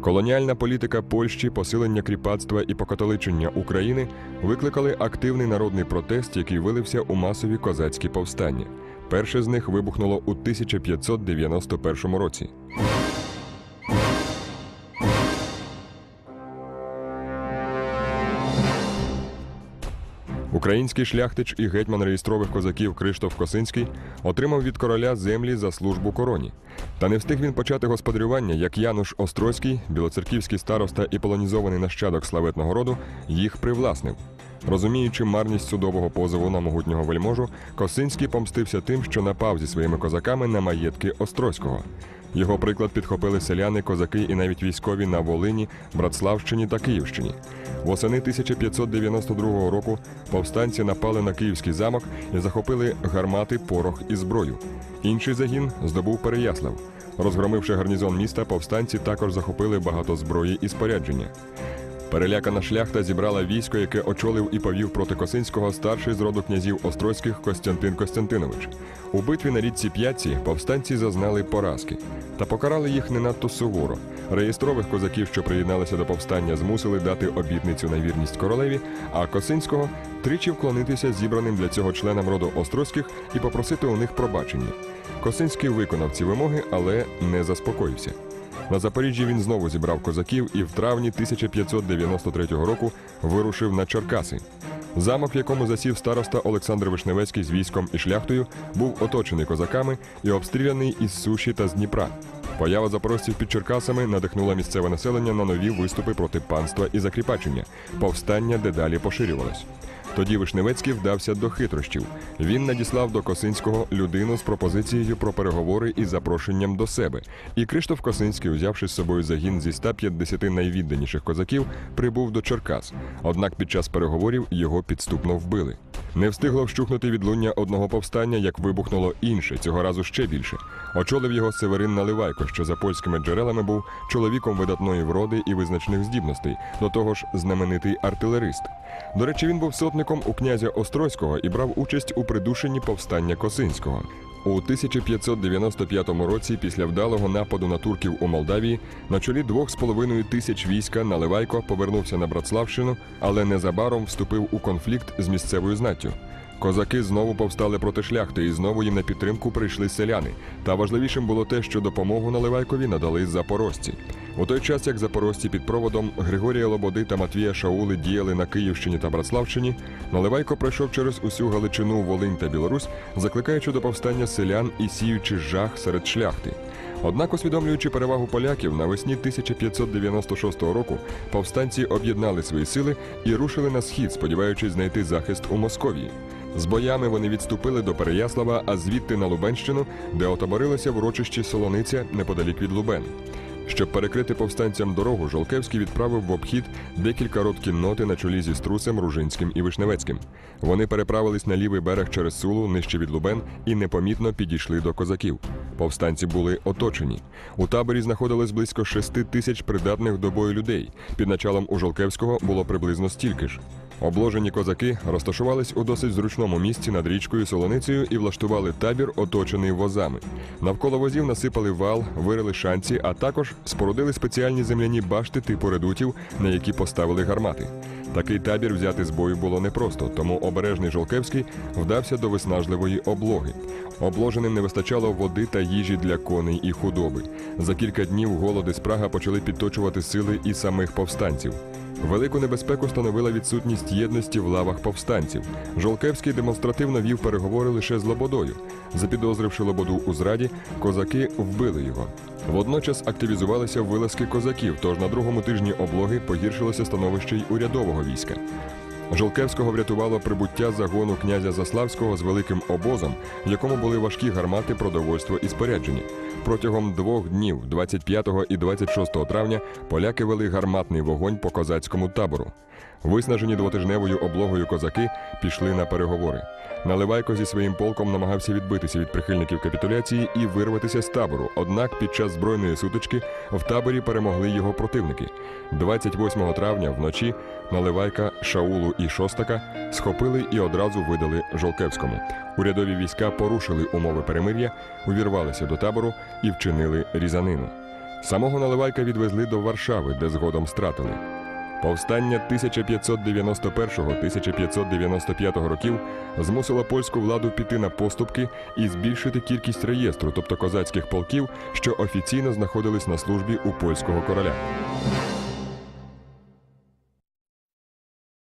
Колоніальна політика Польщі, посилення кріпацтва і покатоличення України викликали активний народний протест, який вилився у масові козацькі повстання. Перше з них вибухнуло у 1591 році. Український шляхтич і гетьман реєстрових козаків Криштоф Косинський отримав від короля землі за службу короні. Та не встиг він почати господарювання, як Януш Острозький, білоцерківський староста і полонізований нащадок славетного роду, їх привласнив. Розуміючи марність судового позову на могутнього вельможу, Косинський помстився тим, що напав зі своїми козаками на маєтки Острозького. Його приклад підхопили селяни, козаки і навіть військові на Волині, Братславщині та Київщині. Восени 1592 року повстанці напали на київський замок і захопили гармати, порох і зброю. Інший загін здобув Переяслав. Розгромивши гарнізон міста, повстанці також захопили багато зброї і спорядження. Перелякана шляхта зібрала військо, яке очолив і повів проти Косинського старший з роду князів Острозьких Костянтин Костянтинович. У битві на річці П'ятці повстанці зазнали поразки та покарали їх не надто суворо. Реєстрових козаків, що приєдналися до повстання, змусили дати обітницю на вірність королеві, а Косинського тричі вклонитися зібраним для цього членам роду Острозьких і попросити у них пробачення. Косинський виконав ці вимоги, але не заспокоївся. На Запоріжжі він знову зібрав козаків і в травні 1593 року вирушив на Черкаси. Замок, в якому засів староста Олександр Вишневецький з військом і шляхтою, був оточений козаками і обстріляний із суші та з Дніпра. Поява запорожців під Черкасами надихнула місцеве населення на нові виступи проти панства і закріпачення. Повстання дедалі поширювалось. Тоді Вишневецький вдався до хитрощів. Він надіслав до Косинського людину з пропозицією про переговори і запрошенням до себе. І Криштоф Косинський, взявши з собою загін зі 150 найвідданіших козаків, прибув до Черкас. Однак під час переговорів його підступно вбили. Не встигло вщухнути відлуння одного повстання, як вибухнуло інше, цього разу ще більше. Очолив його Северин Наливайко, що за польськими джерелами був чоловіком видатної вроди і визначних здібностей, до того ж знаменитий артилерист. До речі, він був сотником у князя Острозького і брав участь у придушенні повстання Косинського. У 1595 році, після вдалого нападу на турків у Молдавії, на чолі двох з половиною тисяч війська Наливайко повернувся на Братславщину, але незабаром вступив у конфлікт з місцевою знаттю. Козаки знову повстали проти шляхти, і знову їм на підтримку прийшли селяни. Та важливішим було те, що допомогу Наливайкові надали запорожці. У той час, як запорожці під проводом Григорія Лободи та Матвія Шаули діяли на Київщині та Братславщині, Наливайко пройшов через усю Галичину, Волинь та Білорусь, закликаючи до повстання селян і сіючи жах серед шляхти. Однак, усвідомлюючи перевагу поляків, навесні 1596 року повстанці об'єднали свої сили і рушили на схід, сподіваючись знайти захист у Московії. З боями вони відступили до Переяслава, а звідти на Лубенщину, де отоборилися в урочищі Солониця неподалік від Лубен. Щоб перекрити повстанцям дорогу, Жолкевський відправив в обхід декілька рот кінноти на чолі зі Струсем, Ружинським і Вишневецьким. Вони переправились на лівий берег через Сулу, нижче від Лубен, і непомітно підійшли до козаків. Повстанці були оточені. У таборі знаходилось близько шести тисяч придатних до бою людей. Під началом у Жолкевського було приблизно стільки ж. Обложені козаки розташувались у досить зручному місці над річкою Солоницею і влаштували табір, оточений возами. Навколо возів насипали вал, вирили шанці, а також спорудили спеціальні земляні башти типу редутів, на які поставили гармати. Такий табір взяти з бою було непросто, тому обережний Жолкевський вдався до виснажливої облоги. Обложеним не вистачало води та їжі для коней і худоби. За кілька днів голод і спрага почали підточувати сили і самих повстанців. Велику небезпеку становила відсутність єдності в лавах повстанців. Жолкевський демонстративно вів переговори лише з Лободою. Запідозривши Лободу у зраді, козаки вбили його. Водночас активізувалися вилазки козаків, тож на другому тижні облоги погіршилося становище й урядового війська. Жолкевського врятувало прибуття загону князя Заславського з великим обозом, в якому були важкі гармати, продовольство і спорядження. Протягом двох днів, 25 і 26 травня, поляки вели гарматний вогонь по козацькому табору. Виснажені двотижневою облогою козаки пішли на переговори. Наливайко зі своїм полком намагався відбитися від прихильників капітуляції і вирватися з табору. Однак під час збройної сутички в таборі перемогли його противники. 28 травня вночі Наливайка, Шаулу і Шостака схопили і одразу видали Жолкевському. Урядові війська порушили умови перемир'я, увірвалися до табору і вчинили різанину. Самого Наливайка відвезли до Варшави, де згодом стратили. Повстання 1591-1595 років змусило польську владу піти на поступки і збільшити кількість реєстру, тобто козацьких полків, що офіційно знаходились на службі у польського короля.